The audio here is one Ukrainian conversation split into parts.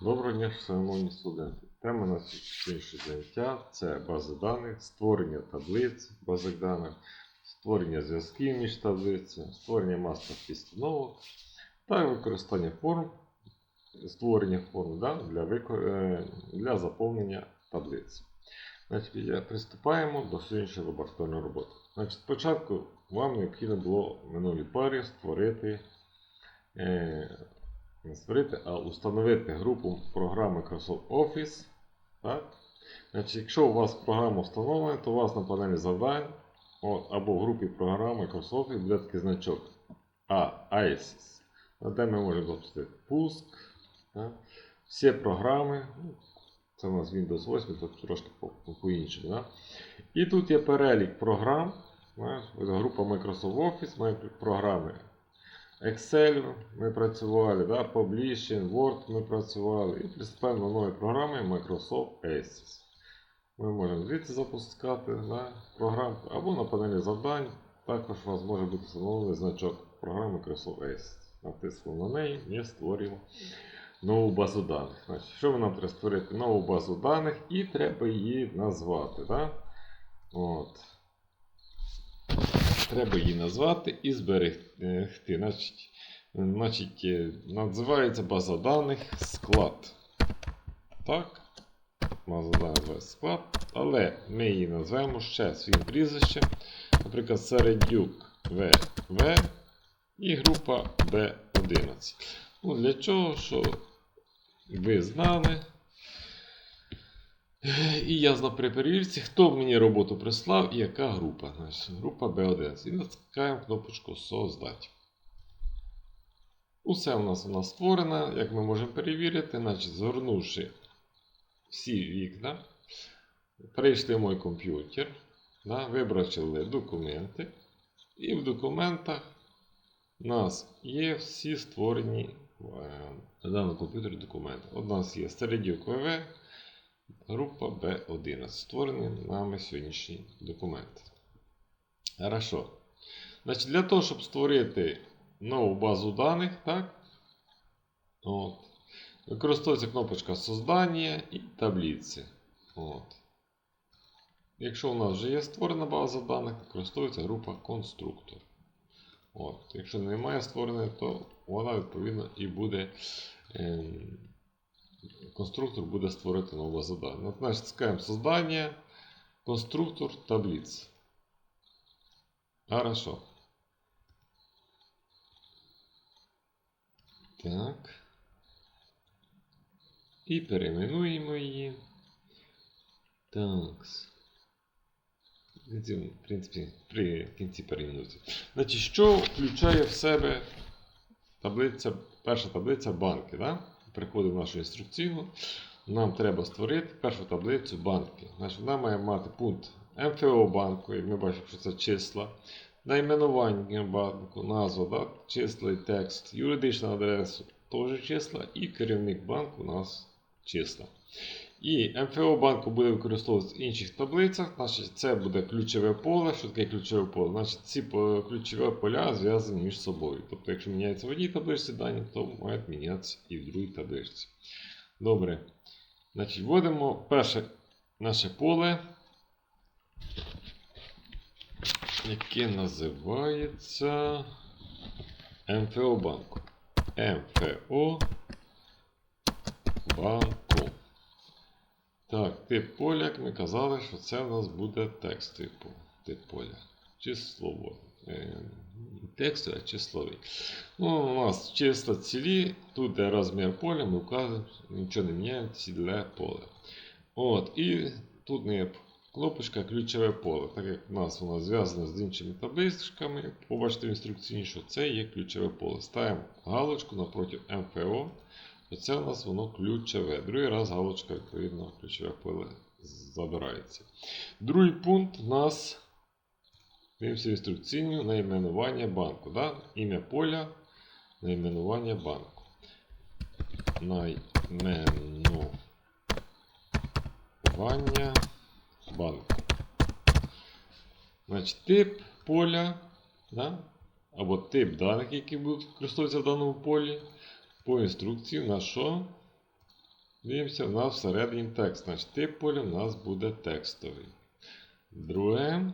Доброго дня, шановні студенти. Тема на сьогоднішнє заняття це бази даних, створення таблиць бази даних, створення зв'язків між таблицями, створення мастер підстановок та використання форм, створення форм да, для, е, для заповнення таблиць. Значить, приступаємо до сьогоднішньої лабораторної роботи. Значить, спочатку вам необхідно було в минулій парі створити. Не створити, а установити групу програм Microsoft Office. Так? Значить, якщо у вас програма встановлена, то у вас на панелі завдань от, або в групі програм Microsoft Office буде такий значок А, ISIS, де ми можемо запустити пуск. Всі програми. ну, Це у нас Windows 8, тут трошки по- по- по-іншому. Да? І тут є перелік програм. Група Microsoft Office має програми Excel ми працювали, да, Publishing, Word ми працювали і приступаємо до нової програми Microsoft Access. Ми можемо звідси запускати да, програмку або на панелі завдань. Також у вас може бути встановлений значок програми Microsoft Access. Натиснемо на неї і створюємо нову базу даних. Значить, що нам треба створити? Нову базу даних і треба її назвати. Да? От. Треба її назвати і зберегти. Значить, значить, е, називається база даних склад. Так? База даних склад. Але ми її назвемо ще своїм прізвищем. Наприклад, Середюк ВВ і група B11. Ну, для чого? Що ви знали. І я знав при перевірці, хто мені роботу прислав і яка група. Група B11. І натискаємо кнопочку Создать. Усе у нас вона створена, як ми можемо перевірити, значить, згорнувши всі вікна, перейшли в мій комп'ютер, да, вибрали документи. І в документах у нас є всі створені е, на даному комп'ютері документи. У нас є Середюк ВВ, Група B11. Створений нами сьогоднішній документ. Хорошо. Значить, для того, щоб створити нову базу даних, так? От. Використовується кнопочка Создання і таблиці. От. Якщо у нас вже є створена база даних, використовується група конструктор. От. Якщо немає створеної, то вона відповідно і буде. Ем, конструктор буде створити базу даних. Ну, Значить, скаємо создання, конструктор, таблиць. Хорошо. Так. І перейменуємо її. Так. В принципі, при кінці перейменується. Значить, що включає в себе таблиця, перша таблиця банки? Да? Приходимо в нашу інструкційну. Нам треба створити першу таблицю банки. Значить, Вона має мати пункт МФО банку, як ми бачимо, що це числа, найменування банку, назва, да? числа і текст, юридична адреса, теж числа, і керівник банку у нас числа. І МФО банку буде використовуватися в інших таблицях. Значить, Це буде ключове поле. Що таке ключове поле? Значить, ці ключові поля зв'язані між собою. Тобто, якщо міняється в одній табличці дані, то мають мінятися і в другій табличці. Добре. Значить, вводимо перше наше поле, яке називається МФО банку. МФО банку. Так, тип поля, як ми казали, що це у нас буде текст типу. Тип поля. Числово. Е, тексту, а числовий. Ну, у нас числа цілі, тут де розмір поля, ми вказуємо, нічого не міняємо, ціле поле. От, і тут не кнопочка ключове поле. Так як у нас воно зв'язане з іншими табличками, побачите в інструкції, що це є ключове поле. Ставимо галочку напроти МФО. Оце у нас воно ключове. Другий раз галочка, відповідно, ключове поле забирається. Другий пункт у нас дивимося інструкційну найменування банку. Да? Ім'я поля, найменування банку. Найменування банку. Значить, тип поля, да? або тип даних, які будуть використовуватися в даному полі. По інструкції на що? Дивимося, у нас всередині текст. Значить, тип поля у нас буде текстовий. Друге.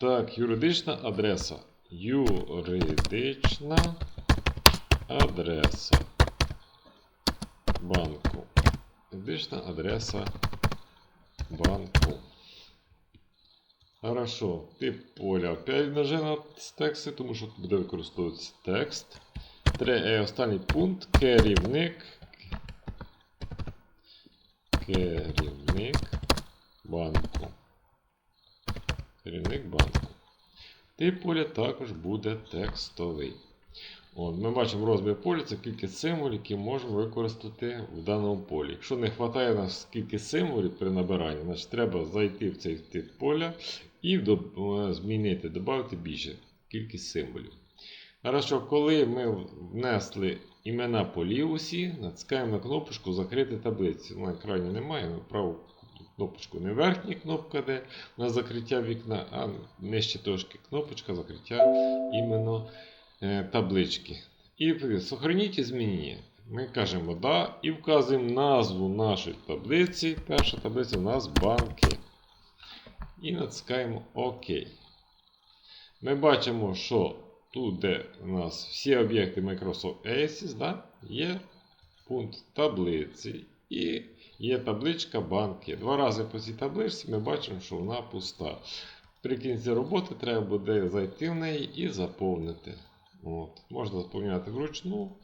Так, юридична адреса. Юридична адреса банку. Юридична адреса банку. Хорошо. Тип поля опять множина на тексти, тому що тут буде використовуватися текст. Тре, останній пункт. Керівник. Керівник банку. Керівник банку. Тип поля також буде текстовий. От, ми бачимо розмір поля це кількість символів, які можемо використати в даному полі. Якщо не вистачає нас кількість символів при набиранні, значить треба зайти в цей тип поля і е, змінити, додати більше кількість символів. Хорошо, коли ми внесли імена полів усі, натискаємо на кнопочку Закрити таблиці. На екрані немає, на праву кнопочку не верхня кнопка, де на закриття вікна, а нижче трошки кнопочка закриття іменно е, таблички. І сохраніть змінення. Ми кажемо да і вказуємо назву нашої таблиці. Перша таблиця у нас банки. І натискаємо ОК. Ми бачимо, що тут, де у нас всі об'єкти Microsoft Aces, да, є пункт таблиці і є табличка банки. Два рази по цій табличці ми бачимо, що вона пуста. При кінці роботи треба буде зайти в неї і заповнити. От. Можна заповняти вручну.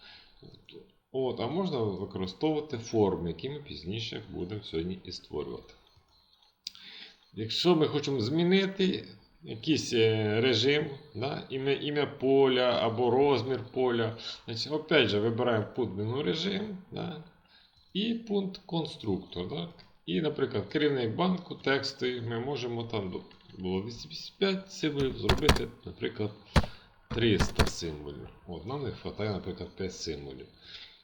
От, а можна використовувати форми, які ми пізніше будемо сьогодні і створювати. Якщо ми хочемо змінити якийсь е, режим, да, ім'я, ім'я поля або розмір поля, значить, опять же, вибираємо пункт режим да, і пункт конструктор. Да. І, наприклад, керівник банку тексти ми можемо там було 255 символів зробити, наприклад, 300 символів. От, нам не вистачає, наприклад, 5 символів.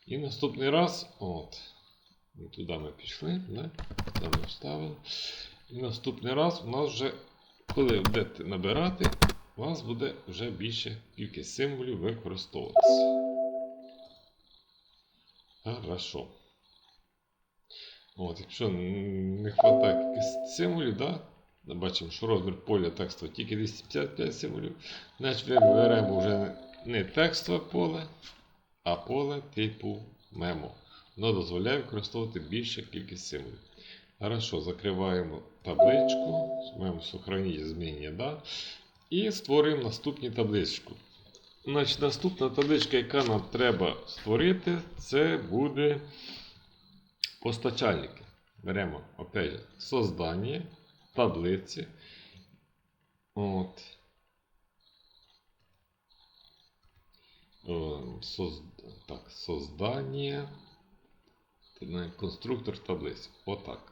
І наступний раз, от, і туди ми пішли, да? туди ми вставили. І наступний раз у нас вже, коли будете набирати, у вас буде вже більше кількість символів використовуватися. Хорошо. От, якщо не вистачає кількість символів, да? бачимо, що розмір поля текстового тільки 255 символів, значить ми беремо вже не текстове поле, а поле типу мемо. Воно дозволяє використовувати більшу кількість символів. Хорошо, закриваємо табличку, маємо сохранити змінення, да? і створюємо наступну табличку. Значить, наступна табличка, яка нам треба створити, це буде постачальники. Беремо, опять же, создання, таблиці. От. Соз... Так, создання. Конструктор таблиць. Отак.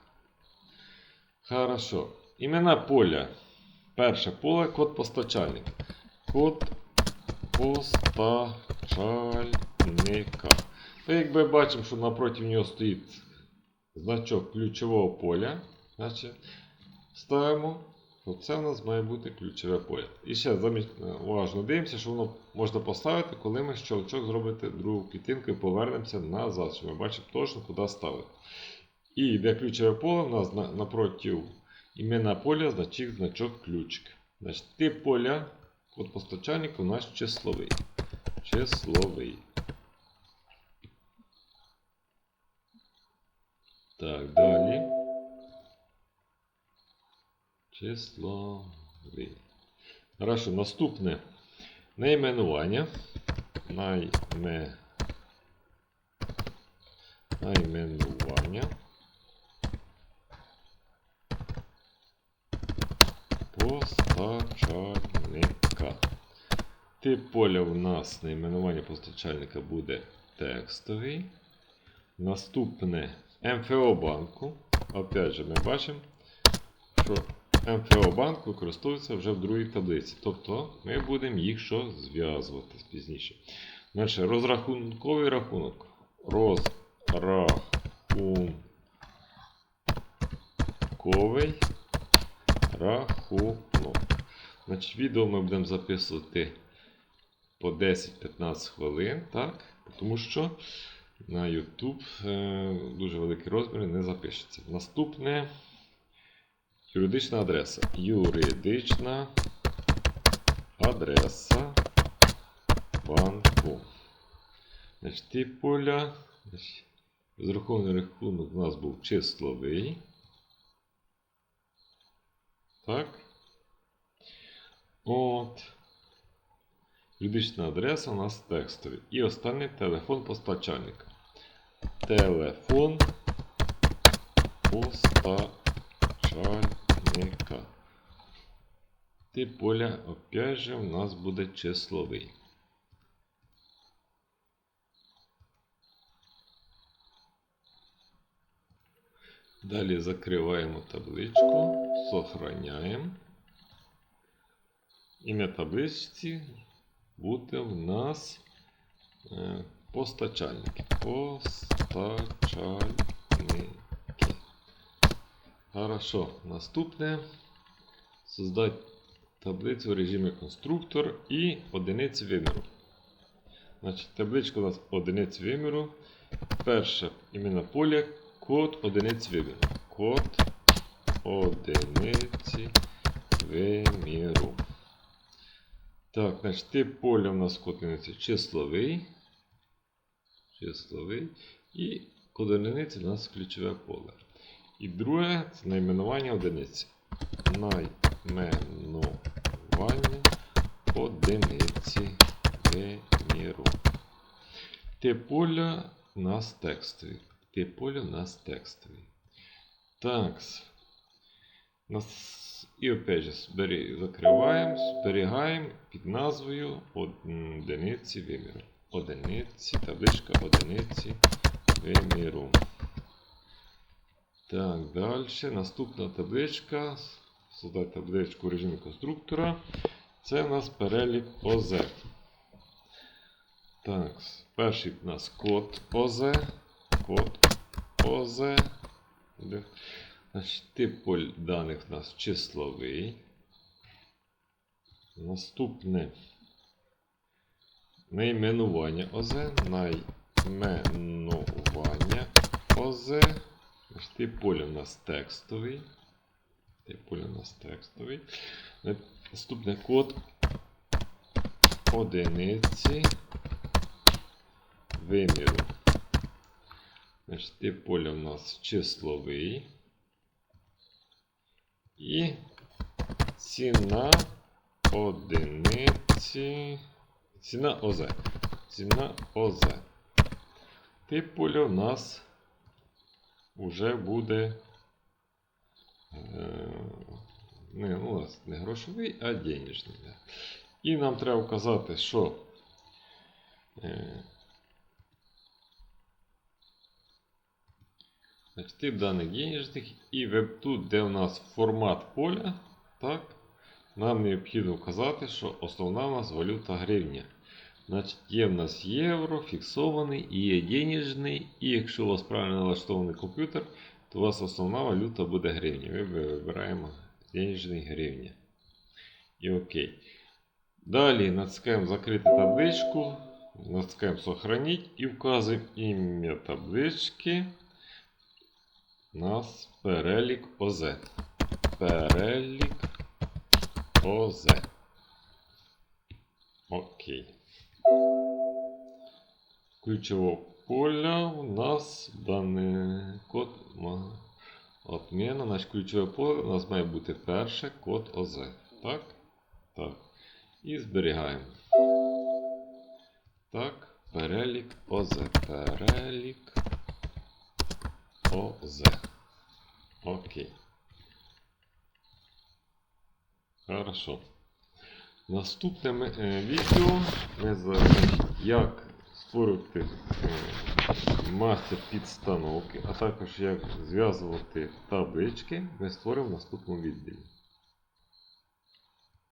Хорошо. Імена поля. Перше поле код постачальника. Код постачальника. Та якби бачимо, що напроти нього стоїть значок ключового поля. Значить, ставимо. Оце у нас має бути ключове поле. І ще уважно дивимося, що воно можна поставити, коли ми щелчок зробити другу клітинку і повернемося назад, щоб ми бачимо точно, куди ставити. І де ключове поле, у нас на, напроти імена поля значить значок ключик. Значить, тип поля код постачальника у нас числовий. Числовий. Так, далі. Числовий. Хорошо, наступне найменування. Найме... Найменування. Постачальника. Тип поля у нас найменування постачальника буде текстовий. Наступне МФО банку. Опять же, ми бачимо, що МФО банк використовується вже в другій таблиці. Тобто ми будемо їх що зв'язувати пізніше. Значить, розрахунковий рахунок. Розрахунковий рахунок. Значить, відео ми будемо записувати по 10-15 хвилин, так? Тому що на YouTube е, дуже великі розміри не запишеться. Наступне юридична адреса. Юридична адреса банку. Значить, тип поля. Розрахований рахунок у нас був числовий. Так. От. Юридична адреса у нас текстовий. І останній телефон постачальника. Телефон постачальника. Тип поля, опять же, у нас буде числовий. Далі закриваємо табличку, сохраняємо. Ім'я табличці буде в нас е, постачальники. Постачальники. Хорошо. Наступне. Создати таблицю в режимі конструктор і одиниці виміру. Значить, табличка у нас одиниць виміру. Перше іменно поля код одиниць виміру. Код одиниці виміру. Так, значить, тип поля у нас код одиниці числовий. Числовий. І код одиниці у нас ключове поле. І друге це найменування одиниці. Найменування одиниці виміру. Тип поля у нас текстовий. Тип поля у нас текстовий. Так. І опять же закриваємо, зберігаємо під назвою одиниці виміру. Одиниці, табличка одиниці виміру. Так, далі. Наступна табличка. Создати табличку в конструктора. Це у нас перелік ОЗ. Так, перший у нас код ОЗ. Код ОЗ. Значить, тип даних у нас числовий. Наступне найменування ОЗ. Найменування ОЗ. Значить, тип поля у нас текстовий. Тип поля у нас текстовий. Наступне код одиниці виміру. Значить, тип поля у нас числовий. І ціна одиниці. Ціна ОЗ. Ціна ОЗ. Тип поля у нас вже буде. Е, не, ну, у нас не грошовий, а денежний. І нам треба вказати, що е, значить, тип даних денежних і тут, де у нас формат поля, так, нам необхідно вказати, що основна у нас валюта гривня. Значить, є в нас євро, фіксований, і є денежний, і якщо у вас правильно налаштований комп'ютер, то у вас основна валюта буде гривня. Ми вибираємо денежний гривня. І окей. Далі натискаємо закрити табличку, натискаємо сохранить і вказуємо ім'я таблички. У нас перелік ОЗ. Перелік ОЗ. Окей. Ключового поля у нас даний код отміна. Значить, ключове поле у нас має бути перше код ОЗ. Так? Так. І зберігаємо. Так, перелік ОЗ. Перелік ОЗ. Окей. Хорошо. Наступне е, відео ми за- як створити е, мастер підстановки, а також як зв'язувати таблички, ми створимо в наступному відділі.